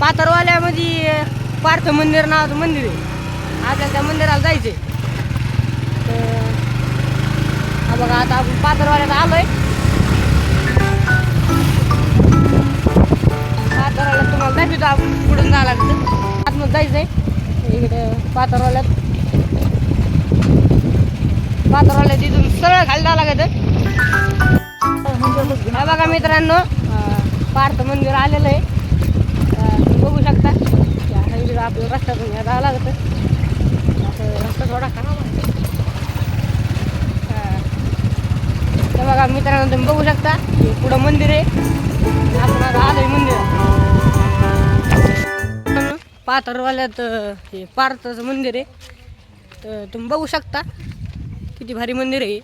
पाथरवाल्यामध्ये पार्थ मंदिर नावाचं मंदिर आहे. आपल्याला त्या मंदिराला जायचंय. तर हा बघा आता आपण पाथरवाल्यात आलोय. पाथरवाल्यात तुम्हाला दाखवतो आपण पुढून जावं लागतं. आतमध्ये जायचंय. इकडे पाथरवाल्यात. पाथरवाल्यात तिथून सरळ खाली जावं लागतं. हा बघा मित्रांनो पार्थ मंदिर आलेलं आहे. बघू शकता. या आपलं रस्त्यातून या जावं लागतं. असं रस्ता थोडा खराब आहे. हा. तर बघा मित्रांनो तुम्ही बघू शकता. पुढं मंदिर आहे. आपण आता आलोय मंदिर पाथरवाल्यात हे पार्थचं मंदिर आहे. तर तुम्ही बघू शकता. किती भारी मंदिर आहे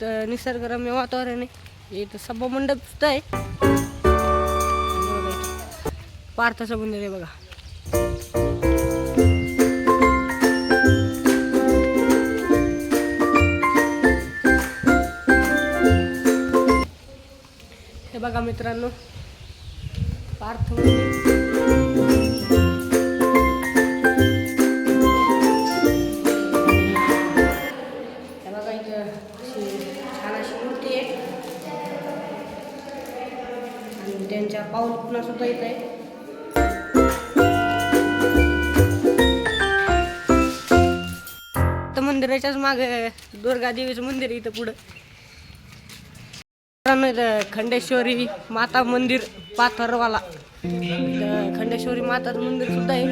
तर निसर्गरम्य वातावरण आहे. इथं सभा मंडप सुद्धा आहे. इथे पार्थचं मंदिर आहे बघा. हे बघा मित्रांनो पार्थ हे बघा इथं अशी छान अशी मूर्ती आहे. आणि त्यांच्या पाऊल पुन्हा सुद्धा इथं आहे. मंदिराच्याच मागे दुर्गा देवीचं मंदिर इथं पुढं. इथं खंडेश्वरी माता मंदिर पाथरवाला. खंडेश्वरी माताचं मंदिर सुद्धा आहे.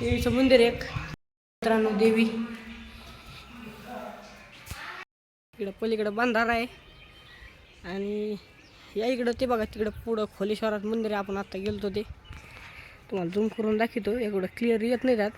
देवीचं मंदिर एक. मित्रांनो देवी. इकडं पलीकडं बांधार आहे. आणि या इकडं ते बघा तिकडं पुढं खोलेश्वरात मंदिर आपण आत्ता गेलतो ते. तुम्हाला झूम करून दाखवतो. एवढं क्लिअर येत नाही त्यात.